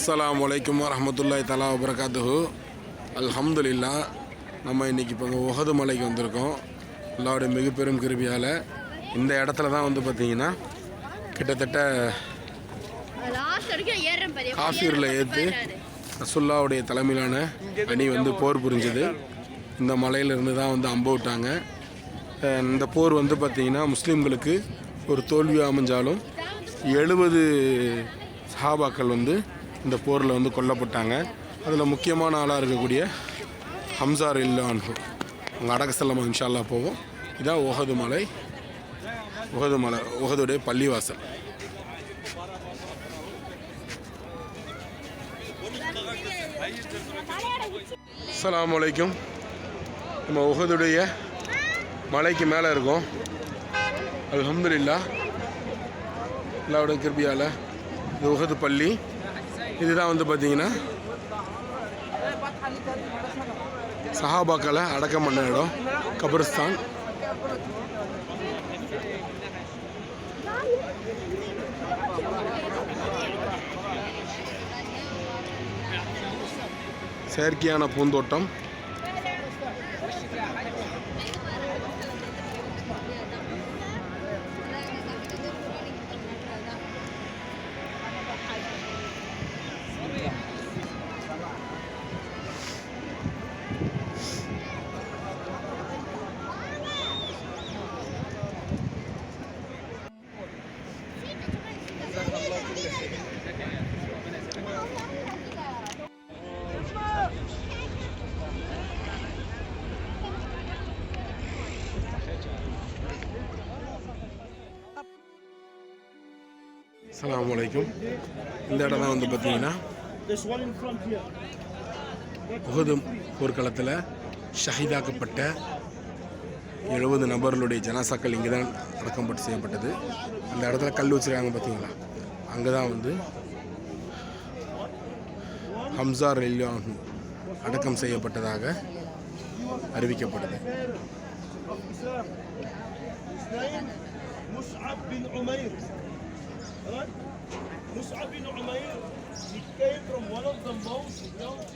அஸ்லாம் வலைக்கம் வரமத்துல்லாய் தலா வபரகாத்துஹு அல்ஹம்துலில்லா நம்ம இன்றைக்கி இப்போ இங்கே உகது மலைக்கு வந்திருக்கோம். அல்லாவுடைய மிக பெரும் கிருபியால் இந்த இடத்துல தான் வந்து பார்த்தீங்கன்னா கிட்டத்தட்ட காஃபீரில் ஏற்று ரசுல்லாவுடைய தலைமையிலான அணி வந்து போர் புரிஞ்சுது. இந்த மலையிலிருந்து தான் வந்து அம்ப விட்டாங்க. இந்த போர் வந்து பார்த்திங்கன்னா முஸ்லீம்களுக்கு ஒரு தோல்வி அமைஞ்சாலும் எழுபது சஹாபாக்கள் வந்து இந்த போரில் வந்து கொல்லப்பட்டாங்க. அதில் முக்கியமான ஆளாக இருக்கக்கூடிய ஹம்சார் இல்லான்ஹு அவங்க அடக்க இன்ஷால்லா போவோம். இதான் உகது மலை. உகது மலை உகதுடைய பள்ளிவாசல். அஸ்ஸலாமு வலைக்கும் நம்ம உகதுடைய மலைக்கு மேலே இருக்கோம். அலமதுல்லா அல்லாவுடைய கிருபியால் இது உகது பள்ளி. இதுதான் வந்து பார்த்தீங்கன்னா சஹாபாக்களை அடக்கம் பண்ண இடம் கபரிஸ்தான். செயற்கையான பூந்தோட்டம். அஸ்ஸலாமு வலைக்கும் இந்த இடம் தான் வந்து பார்த்தீங்கன்னா உகது போர்க்களத்தில் ஷஹீதாக்கப்பட்ட எழுபது நபர்களுடைய ஜனாசாக்கள் இங்கே தான் அடக்கம்பட்டு செய்யப்பட்டது. அந்த இடத்துல கல் வச்சுருக்காங்க பார்த்தீங்களா? அங்கே தான் வந்து ஹம்சா ரெல்யான் அடக்கம் செய்யப்பட்டதாக அறிவிக்கப்படுது Islam. His name Mus'ab bin Umayr, he came from one of the most, you know,